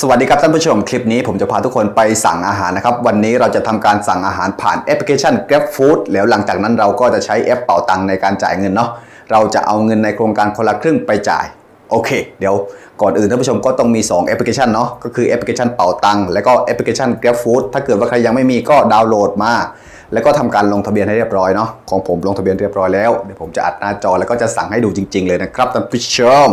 สวัสดีครับท่านผู้ชมคลิปนี้ผมจะพาทุกคนไปสั่งอาหารนะครับ วันนี้เราจะทำการสั่งอาหารผ่านแอปพลิเคชัน Grab Food แล้วหลังจากนั้นเราก็จะใช้แอปเป๋าตังในการจ่ายเงินเนาะเราจะเอาเงินในโครงการคนละครึ่งไปจ่ายโอเค เดี๋ยวก่อนอื่นท่านผู้ชมก็ต้องมี 2 แอปพลิเคชันเนาะก็คือแอปพลิเคชันเป๋าตังและก็แอปพลิเคชัน Grab Food ถ้าเกิดว่าใครยังไม่มีก็ดาวน์โหลดมา แล้วก็ทำการลงทะเบียนให้เรียบร้อยเนาะของผมลงทะเบียนเรียบร้อยแล้วเดี๋ยวผมจะอัดหน้าจอแล้วก็จะสั่งให้ดูจริง ๆ เลยนะครับท่านผู้ชม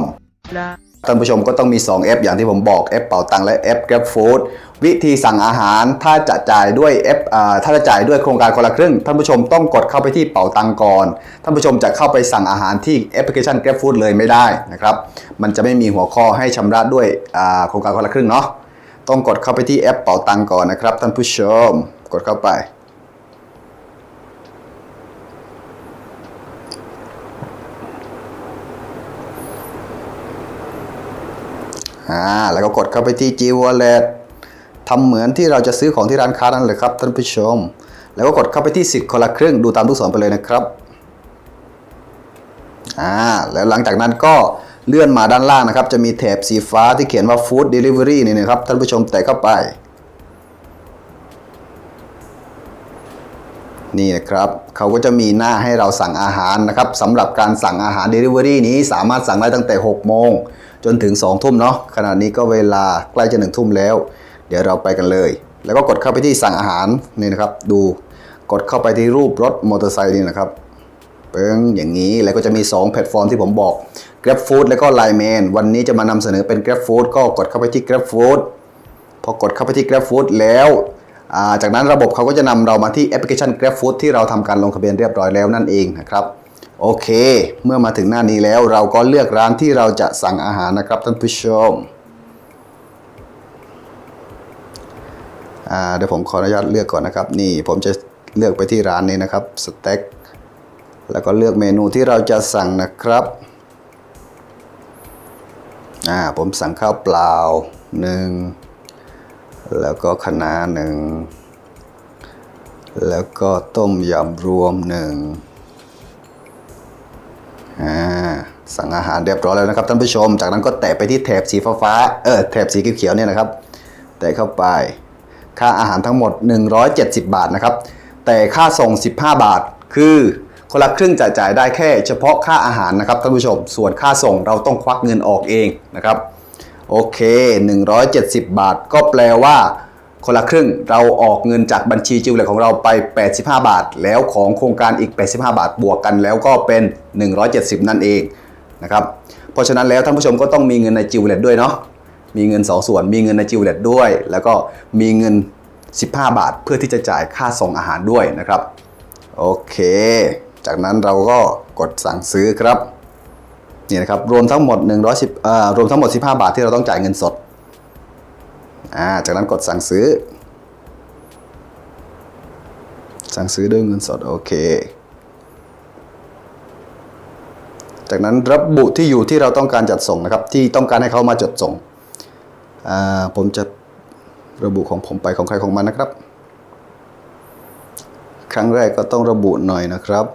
ท่านผู้ชมก็ต้องมี 2 แอปอย่างที่ผมบอกแอปเป่าตังและแอป Grab Food วิธีสั่งอาหารถ้าจะจ่ายด้วยแอปอ่าถ้าจะจ่ายด้วยโครงการคนละครึ่งท่านผู้ชมต้องกดเข้าไปที่เป่าตังก่อนท่านผู้ชมจะเข้าไปสั่งอาหารที่แอปพลิเคชัน Grab Food เลยไม่ได้นะครับมันจะไม่มีหัวข้อให้ชำระด้วยอ่าโครงการคนละครึ่งเนาะต้องกดเข้าไปที่แอปเป่าตังก่อนนะครับท่านผู้ชมกดเข้าไป อ่าแล้วก็กดเข้าไปที่ G Wallet ทำเหมือนที่เราจะซื้อของที่ร้านค้านั่นเลยครับท่านผู้ชม แล้วก็กดเข้าไปที่สิทธิ์คนละครึ่งดูตามลูกศรไปเลยนะครับอ่าแล้วหลังจากนั้นก็เลื่อนมาด้านล่างนะครับ จะมีแถบสีฟ้าที่เขียนว่า Food Delivery นี่นะครับท่านผู้ชมแตะเข้าไป นี่นะครับเขาก็จะมีหน้าให้เราสั่งอาหารนะครับสำหรับการสั่งอาหาร Delivery นี้สามารถสั่งได้ตั้งแต่ 6 โมง จนถึง 2 ทุ่มเนาะขณะนี้ก็เวลาใกล้จะ1ทุ่มแล้ว เดี๋ยวเราไปกันเลย แล้วก็กดเข้าไปที่สั่งอาหารนี่นะครับ ดูกดเข้าไปที่รูปรถมอเตอร์ไซค์นี่นะครับเปิ้งอย่างนี้แล้วก็จะมี 2 แพลตฟอร์มที่ผมบอก Grab Food แล้วก็ Line Man วันนี้จะมานำเสนอเป็น Grab Food ก็กดเข้าไปที่ Grab Food พอกดเข้าไปที่ Grab Food แล้ว จากนั้นระบบเขาก็จะนำเรามาที่แอปพลิเคชัน Grab Food ที่เราทำการลงทะเบียนเรียบร้อยแล้วนั่นเองนะครับโอเค เมื่อมาถึงหน้านี้แล้วเราก็เลือกร้านที่เราจะสั่งอาหารนะครับท่านผู้ชมเดี๋ยวผมขออนุญาตเลือกก่อนนะครับ นี่ผมจะเลือกไปที่ร้านนี้นะครับสเต็กแล้วก็เลือกเมนูที่เราจะสั่งนะครับผมสั่งข้าวเปล่าหนึ่ง แล้วก็คะน้าหนึ่ง แล้วก็ต้มยำรวมหนึ่งอ่าสั่งอาหารเรียบร้อยแล้วนะครับท่านผู้ชม จากนั้นก็แตะไปที่แถบสีฟ้าเออแถบสีเขียวๆเนี่ยนะครับ แตะเข้าไปค่าอาหารทั้งหมด 170 บาทนะครับ แต่ค่าส่ง 15 บาท คือคนละครึ่งจะจ่ายได้แค่เฉพาะค่าอาหารนะครับท่านผู้ชม ส่วนค่าส่งเราต้องควักเงินออกเองนะครับ โอเค 170 บาท ก็แปลว่า คนละครึ่งเราออกเงินจากบัญชีจิวเวลของเราไป 85 บาท แล้วของโครงการอีก 85 บาท บวกกันแล้วก็เป็น 170 นั่นเองนะครับเพราะฉะนั้นแล้วท่านผู้ชมก็ต้องมีเงินในจิวเวลด้วยเนาะมีเงิน 2 ส่วน มีเงินในจิวเวลด้วย แล้วก็มีเงิน 15 บาท เพื่อที่จะจ่ายค่าส่งอาหารด้วยนะครับโอเค จากนั้นเราก็กดสั่งซื้อครับ นี่นะครับรวมทั้งหมด110อ่ารวมทั้งหมด 15 บาทที่เราต้องจ่ายเงินสดอ่าจากนั้นกดสั่งซื้อ สั่งซื้อด้วยเงินสดโอเค จากนั้นระบุที่อยู่ที่เราต้องการจัดส่งนะครับ ที่ต้องการให้เขามาจดส่งอ่าผมจะระบุของผมไปของใครของมันนะครับ ครั้งแรกก็ต้องระบุหน่อยนะครับ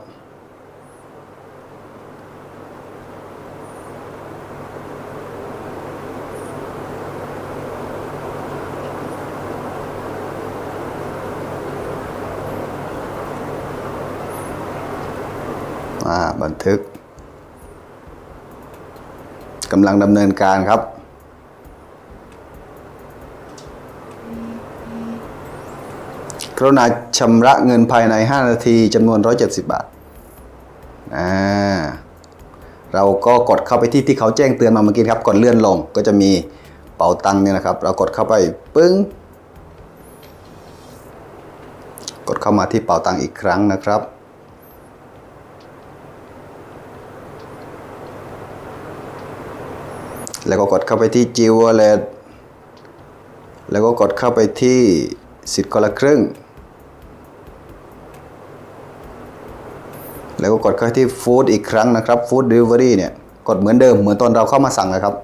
อ่า บันทึกกำลังดำเนินการครับ กรุณาชำระเงินภายใน 5 นาทีจำนวน 170 บาทอ่าเราก็กดเข้าไปที่ที่เขาแจ้งเตือนมาเมื่อกี้ครับ กดเลื่อนลงก็จะมีเป๋าตังค์เนี่ยนะครับ เรากดเข้าไปปึ้ง กดเข้ามาที่เป๋าตังค์อีกครั้งนะครับ แล้วก็กดเข้าไปที่ G Wallet แล้วก็กดเข้าไปที่สิทธิ์คนละครึ่ง แล้วก็กดเข้าที่ Food อีกครั้งนะครับ Food Delivery เนี่ย กดเหมือนเดิมเหมือนตอนเราเข้ามาสั่งนะครับ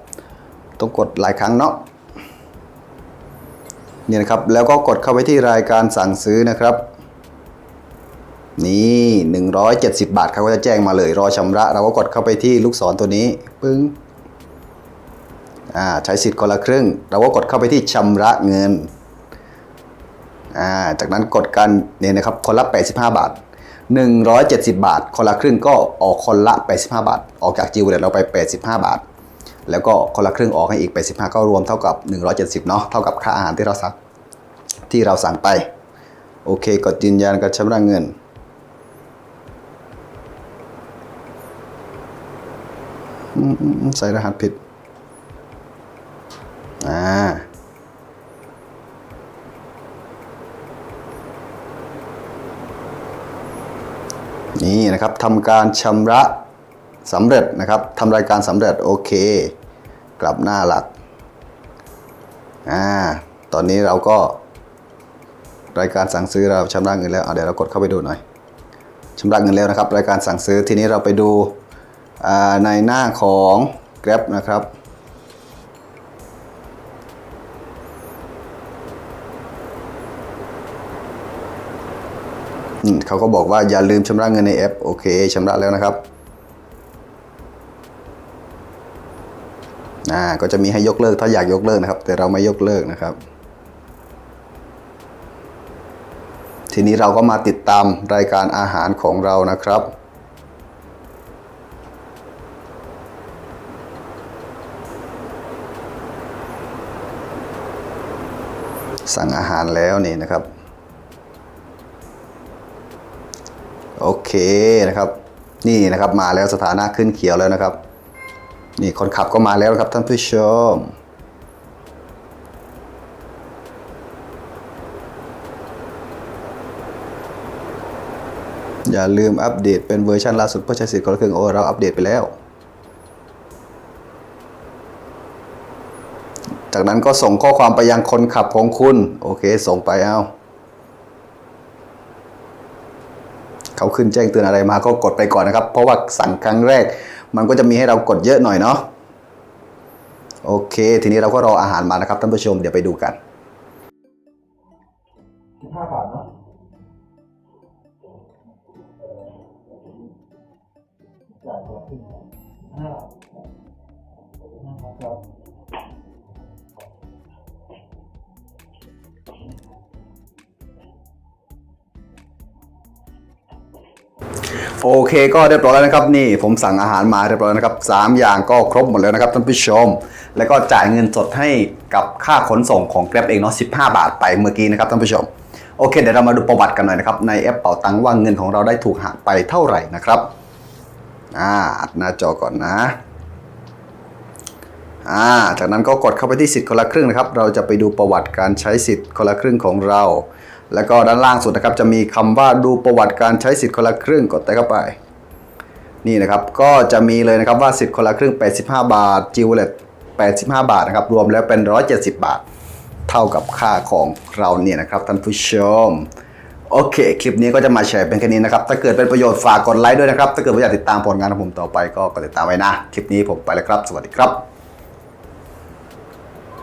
ต้องกดหลายครั้งเนาะนี่นะครับ แล้วก็กดเข้าไปที่รายการสั่งซื้อนะครับ นี่ 170 บาทเขาก็จะแจ้งมาเลยรอชำระ เราก็กดเข้าไปที่ลูกศรตัวนี้ ปึ้ง ใช้สิทธิ์คนละครึ่ง เราก็กดเข้าไปที่ชำระเงินาจากนั้นกดกันเนี่ยนะครับคนละ 85 บาท 170 บาท คนละครึ่งก็ออกคนละ 85 บาท ออกจากจิวเลตเราไป 85 บาท แล้วก็คนละครึ่งออกให้อีก 85 ก็รวมเท่ากับ 170 เนาะเท่ากับค่าอาหารที่เราสั่งที่เราสั่งไป โอเคกดยืนยันการชำระเงินใส่รหัสผิด อ่านี่นะครับทำการชำระสำเร็จนะครับทำรายการสำเร็จโอเค กลับหน้าหลักอ่าตอนนี้เราก็ รายการสั่งซื้อเราชำระเงินแล้วเเดี๋ยวเรากดเข้าไปดูหน่อยชำระเงินแล้วนะครับ รายการสั่งซื้อทีนี้เราไปดูในหน้าของ Grab นะครับ เขาก็บอกว่าอย่าลืมชำระเงินในแอป โอเคชำระแล้วนะครับอ่าก็จะมีให้ยกเลิกถ้าอยากยกเลิกนะครับ แต่เราไม่ยกเลิกนะครับ ทีนี้เราก็มาติดตามรายการอาหารของเรานะครับสั่งอาหารแล้วนี่นะครับ โอเคนะครับ นี่นะครับมาแล้วสถานะขึ้นเขียวแล้วนะครับ นี่คนขับก็มาแล้วครับท่านผู้ชมอย่าลืมอัปเดตเป็นเวอร์ชันล่าสุดเพื่อใช้สิทธิ์คนละครึ่งโอ้เราอัปเดตไปแล้ว จากนั้นก็ส่งข้อความไปยังคนขับของคุณ โอเค ส่งไปเอา เขาขึ้นแจ้งเตือนอะไรมาก็กดไปก่อนนะครับ เพราะว่าสั่งครั้งแรก มันก็จะมีให้เรากดเยอะหน่อยเนาะโอเค ทีนี้เราก็รออาหารมานะครับท่านผู้ชมเดี๋ยวไปดูกันห้าบาทเนาะจ่ายคนละครึ่งห้าห้าครับ โอเคก็เรียบร้อยแล้วนะครับนี่ผมสั่งอาหารมาเรียบร้อยนะครับสามอย่างก็ครบหมดแล้วนะครับท่านผู้ชม แล้วก็จ่ายเงินสดให้กับค่าขนส่งของ Grab เองเนาะ15 บาทไปเมื่อกี้นะครับท่านผู้ชมโอเคเดี๋ยวเรามาดูประวัติกันหน่อยนะครับในแอปเป๋าตังว่าเงินของเราได้ถูกหักไปเท่าไหร่นะครับอ่าอัดหน้าจอก่อนนะอ่าจากนั้นก็กดเข้าไปที่สิทธิ์คนละครึ่งนะครับ เราจะไปดูประวัติการใช้สิทธิ์คนละครึ่งของเรา แล้วก็ด้านล่างสุดนะครับจะมีคำว่าดูประวัติการใช้สิทธิ์คนละครึ่งกดแตะเข้าไป นี่นะครับก็จะมีเลยนะครับว่าสิทธิ์คนละครึ่ง 85 บาทจิวเลต85 บาทนะครับรวมแล้วเป็น 170 บาท เท่ากับค่าของเราเนี่ยนะครับท่านผู้ชมโอเค คลิปนี้ก็จะมาแชร์เป็นแค่นี้นะครับ ถ้าเกิดเป็นประโยชน์ฝากกดไลค์ด้วยนะครับ ถ้าเกิดว่าอยากติดตามผลงานของผมต่อไปก็กดติดตามไว้นะ คลิปนี้ผมไปแล้วครับ สวัสดีครับ